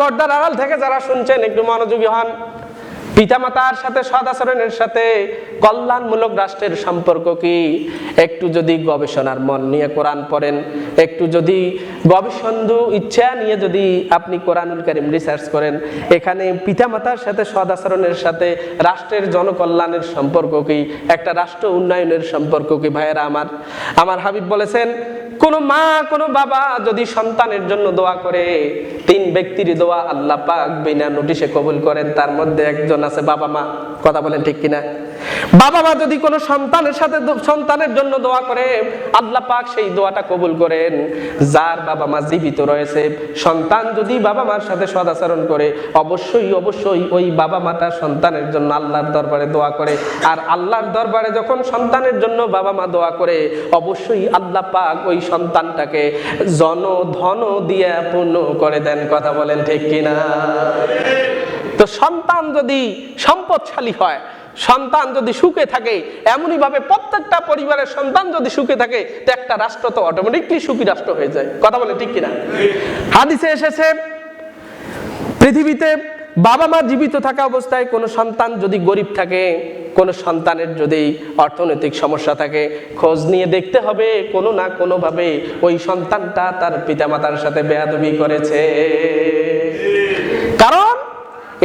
পর্দার আড়াল থেকে যারা শুনছেন, একটু মনোযোগী হন। পিতামাতার সাথে, সদাচরণের সাথে কল্যাণমূলক রাষ্ট্রের সম্পর্ক কি? একটু যদি গবেষণার মন নিয়ে কোরআন পড়েন, একটু যদি গবেষণু ইচ্ছা নিয়ে যদি আপনি কোরআনুল কারিম রিসার্চ করেন, এখানে পিতামাতার সাথে সদাচরণের সাথে রাষ্ট্রের জনকল্যাণের সম্পর্ক কি, একটা রাষ্ট্র উন্নয়নের সম্পর্ক কি? ভাইয়েরা আমার আমার হাবিব বলেছেন, কোন মা, কোন বাবা যদি সন্তানের জন্য দোয়া করে, তিন ব্যক্তির দোয়া আল্লাহ পাক বিনা নোটিশে কবুল করেন, তার মধ্যে একজন আছে বাবা মা। কথা বলেন ঠিক কিনা? বাবা মা যদি কোনো সন্তানের সাথে সন্তানের জন্য দোয়া করে, আল্লাহ পাক সেই দোয়াটা কবুল করেন। যার বাবা মা জীবিত রয়েছে, সন্তান যদি বাবা মার সাথে সদাচরণ করে, অবশ্যই অবশ্যই ওই বাবা মাটা সন্তানের জন্য আল্লাহর দরবারে দোয়া করে। আর আল্লাহর দরবারে যখন সন্তানের জন্য বাবা মা দোয়া করে, অবশ্যই আল্লাহ পাক ওই সন্তানটাকে জন ধন দিয়ে পূর্ণ করে দেন। কথা বলেন ঠিক কিনা? তো সন্তান যদি সম্পদশালী হয় সন্তান যদি সুখে থাকে এমনই ভাবে প্রত্যেকটা পরিবারের সন্তান যদি সুখে থাকে, তো একটা রাষ্ট্র তো অটোমেটিকলি সুখী রাষ্ট্র হয়ে যায়। কথা বলে ঠিক কিনা? হাদিসে এসেছে, পৃথিবীতে বাবা মা জীবিত থাকা অবস্থায় কোনো সন্তান যদি গরিব থাকে, কোনো সন্তানের যদি অর্থনৈতিক সমস্যা থাকে, খোঁজ নিয়ে দেখতে হবে কোনো না কোনোভাবে ওই সন্তানটা তার পিতামাতার সাথে বেয়াদবি করেছে।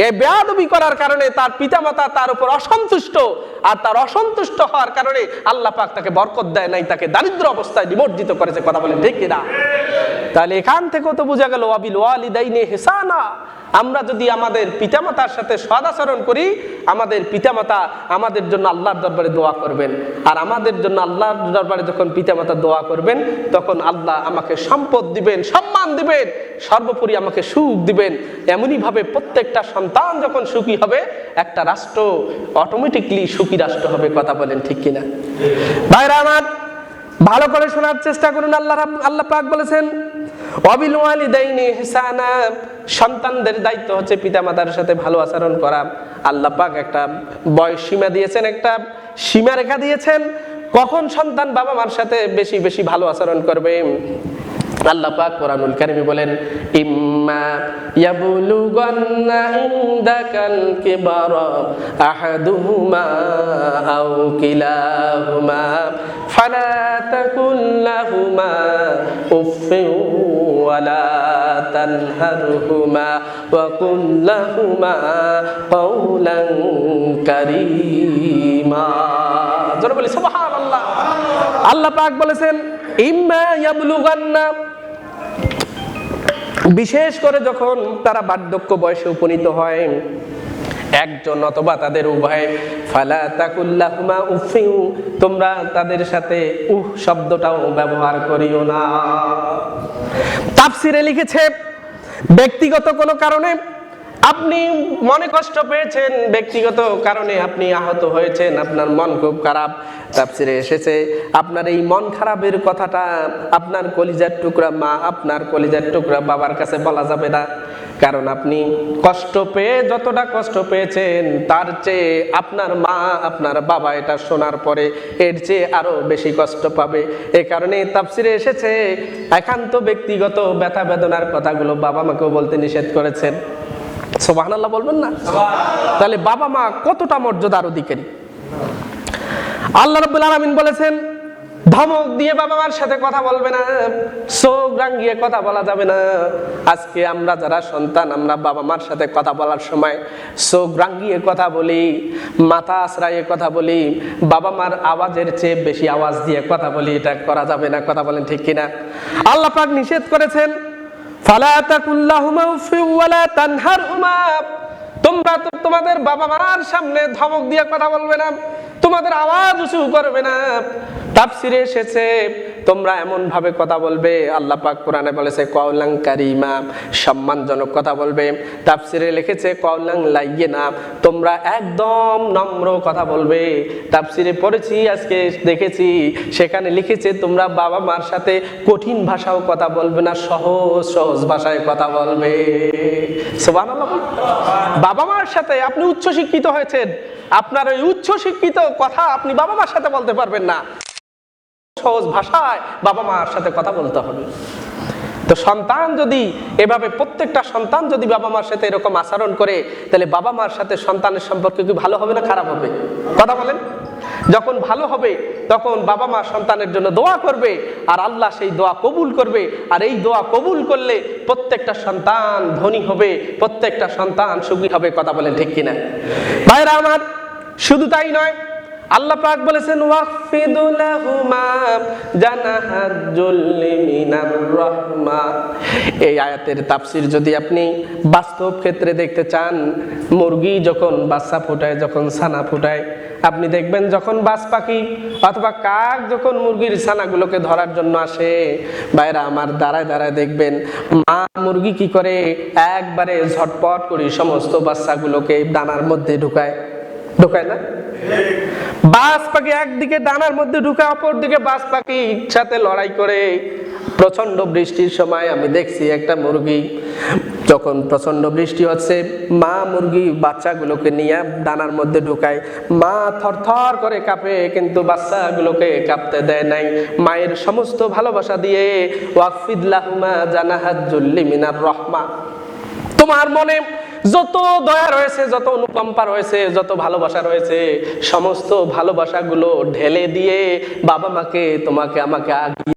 এই বেয়াদবি করার কারণে তার পিতামাতা তার উপর অসন্তুষ্ট, আর তার অসন্তুষ্ট হওয়ার কারণে আল্লাহ পাক তাকে বরকত দেয় নাই, তাকে দারিদ্র অবস্থায় নিমজ্জিত করেছে, কথা বলে ঠিক কিনা? তাহলে এখান থেকেও তো বোঝা গেল আবিল ওয়ালিদাইনে হেসানা। আমরা যদি আমাদের পিতামাতার সাথে সদাচরণ করি, আমাদের পিতামাতা আমাদের জন্য আল্লাহর দরবারে দোয়া করবেন। আর আমাদের জন্য আল্লাহর দরবারে যখন পিতামাতা দোয়া করবেন, তখন আল্লাহ আমাকে সম্পদ দিবেন, সম্মান দিবেন, সর্বোপরি আমাকে সুখ দিবেন। এমনই ভাবে প্রত্যেকটা সন্তান যখন সুখী হবে, একটা রাষ্ট্র অটোমেটিকলি সুখী রাষ্ট্র হবে, কথা বলেন ঠিক কিনা? ভাইরা আমার ভালো করে শোনার চেষ্টা করুন, আল্লাহ আল্লাহ পাক বলেছেন, অবিল ওয়ালিদাইনি ইহসানা সন্তানদের দায়িত্ব হচ্ছে পিতা মাতার সাথে ভালো আচরণ করা। আল্লাহ পাক একটা বয়স সীমা দিয়েছেন, একটা সীমা রেখা দিয়েছেন। কখন সন্তান বাবা মার সাথে বেশি বেশি ভালো আচরণ করবে? আল্লাহ পাক কোরআনুল কারিমে বলেন, ইম্মা ইয়াবলুগান্না ইনদাকাল কিবারা আহাদুহুমা আও কিলাহুমা, ফালা তাকুল লাহুমা উফিন ওয়ালা তানহারহুমা ওয়া কুল লাহুমা কাওলান কারীমা। জোরে বলি, সুবহানাল্লাহ। আল্লাহ পাক বলেছেন ইম্মা বিশেষ করে যখন তারা বার্ধক্য বয়সে উপনীত হয়, একজন অথবা তাদের উভয়, ফালা তাকুল্লাহুমা উফিউ তোমরা তাদের সাথে উহ শব্দটাও ব্যবহার করিও না। তাফসিরে লিখেছে, ব্যক্তিগত কোনো কারণে আপনি মনে কষ্ট পেয়েছেন? ব্যক্তিগত কারণে আপনি আহত হয়েছেন, আপনার মন খুব খারাপ তাপসিরে এসেছে। আপনার এই মন খারাপের কথাটা আপনার কলিজার টুকরা মা, আপনার কলিজার টুকরা বাবার কাছে বলা যাবে না। কারণ আপনি কষ্ট পেয়ে যতটা কষ্ট পেয়েছেন, তার চেয়ে আপনার মা, আপনার বাবা এটা শোনার পরে এর চেয়ে আরও বেশি কষ্ট পাবে। এ কারণে তাফসিরে এসেছে। একান্ত ব্যক্তিগত ব্যথা বেদনার কথাগুলো বাবা মাকেও বলতে নিষেধ করেছেন। আল্লাহ বলবেন না? তাহলে বাবা মা কতটা মর্যাদার অধিকারী আল্লাহ রব্বুল আলামিন বলেছেন, ধমক দিয়ে বাবা মার সাথে কথা বলবে না, চোখ রাঙ্গিয়ে কথা বলা যাবে না। আজকে আমরা যারা সন্তান, আমরা বাবা মার সাথে কথা বলার সময় চোখ রাঙ্গিয়ে কথা বলি, মাথা আশ্রাইয়ে কথা বলি, বাবা মার আওয়াজের চেয়ে বেশি আওয়াজ দিয়ে কথা বলি, এটা করা যাবে না, কথা বলেন ঠিক কিনা? আল্লাহ পাক নিষেধ করেছেন তোমরা তো তোমাদের বাবা মার সামনে ধমক দিয়ে কথা বলবে না, তোমাদের আওয়াজ উঁচু করবে না। তাফসিরে এসেছে তোমরা এমন ভাবে কথা বলবে, আল্লাহ পাক কোরআনে বলেছে, কওলাং কারিমা, সম্মানজনক কথা বলবে। তাফসিরে লিখেছে, কওলাং লাইয়ে না তোমরা একদম নম্র কথা বলবে। তাফসিরে পড়েছি, আজকে দেখেছি, সেখানে লিখেছে, তোমরা বাবা মার সাথে কঠিন ভাষাও কথা বলবে না, সহজ সহজ ভাষায় কথা বলবে। বাবা মার সাথে আপনি উচ্চ শিক্ষিত হয়েছেন। আপনার ওই উচ্চ শিক্ষিত কথা আপনি বাবা মার সাথে বলতে পারবেন না। সহজ ভাষায় বাবা মার সাথে কথা বলতে হবে। তো সন্তান যদি এভাবে প্রত্যেকটা সন্তান যদি বাবা মার সাথে এরকম আচরণ করে, তাহলে বাবা মার সাথে সন্তানের সম্পর্ক কি ভালো হবে না খারাপ হবে? কথা বলেন। যখন ভালো হবে, তখন বাবা মা সন্তানের জন্য দোয়া করবে, আর আল্লাহ সেই দোয়া কবুল করবে। আর এই দোয়া কবুল করলে প্রত্যেকটা সন্তান ধনী হবে, প্রত্যেকটা সন্তান সুখী হবে, কথা বলেন ঠিক কিনা? ভাইরা আমার, শুধু তাই নয় আল্লাহ পাক বলেছেন এই আয়াতের তাফসির যদি আপনি বাস্তব ক্ষেত্রে দেখতে চান, মুরগি যখন বাচ্চা ফোটায়, যখন ছানা ফোটায়, আপনি দেখবেন যখন বাস পাখি অথবা কাক যখন মুরগির ছানাগুলোকে ধরার জন্য আসে বাইরা আমার দাঁড়ায় দাঁড়ায় দেখবেন, মা মুরগি কি করে একবারে ঝটপট করে সমস্ত বাচ্চাগুলোকে ডানার মধ্যে ঢুকায়। ঢুকায় না? বাস পাখি একদিকে ডানার মধ্যে ঢুকে, অপর দিকে বাস পাখি সাথে লড়াই করে। প্রচণ্ড বৃষ্টির সময় আমি দেখছি একটা মুরগি। যখন প্রচণ্ড বৃষ্টি হচ্ছে, মা মুরগি বাচ্চাগুলোকে নিয়ে ডানার মধ্যে ঢুকায়। মা থরথর করে কাঁপে, কিন্তু বাচ্চাগুলোকে কাঁপতে দেয় নাই। মায়ের সমস্ত ভালোবাসা দিয়ে ওয়াকফিদুল্লাহুমা জানাহাত জুল্লি মিনার রহমা। তোমার মনে যত দয়া রয়েছে, যত অনুকম্পা রয়েছে, যত ভালোবাসা রয়েছে, সমস্ত ভালোবাসাগুলো ঢেলে দিয়ে বাবা মাকে, তোমাকে, আমাকে আগিয়ে